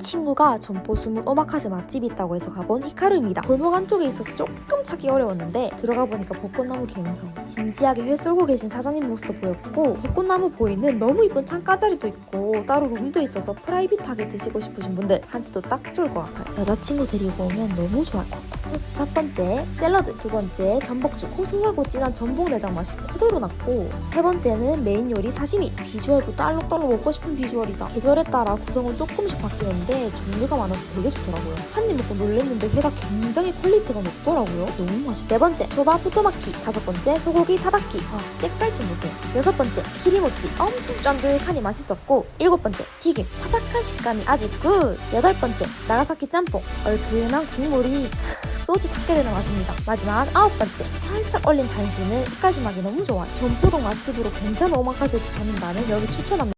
친구가 점포 숨은 오마카세 맛집이 있다고 해서 가본 히카루입니다. 골목 안쪽에 있어서 조금 찾기 어려웠는데 들어가 보니까 벚꽃나무 갬성. 진지하게 회 썰고 계신 사장님 모습도 보였고 벚꽃나무 보이는 너무 이쁜 창가자리도 있고 따로 룸도 있어서 프라이빗하게 드시고 싶으신 분들 한테도 딱 좋을 것 같아요. 여자친구 데리고 오면 너무 같아요. 코스 첫 번째 샐러드, 두 번째 전복죽 고소하고 진한 전복 내장 맛이 그대로 났고 세 번째는 메인 요리 사시미. 비주얼부터 알록달록 먹고 싶은 비주얼이다. 계절에 따라 구성은 조금씩 바뀌는데 종류가 많아서 되게 좋더라고요. 한 입 먹고 놀랬는데 회가 굉장히 퀄리티가 높더라고요. 너무 맛있어. 네 번째 초바 푸토마키. 다섯 번째 소고기 타다키. 아 때깔 좀 보세요. 여섯 번째 키리모찌. 엄청 쫀득하니 맛있었고 일곱 번째 튀김. 바삭한 식감이 아주 굿. 여덟 번째 나가사키 짬뽕. 얼큰한 국물이 소주 삭게 되는 맛입니다. 마지막 아홉 번째 살짝 얼린 단신은 입가심하기 너무 좋아요. 전포동 맛집으로 괜찮은 오마카세 집 찾는다면 여기 추천합니다.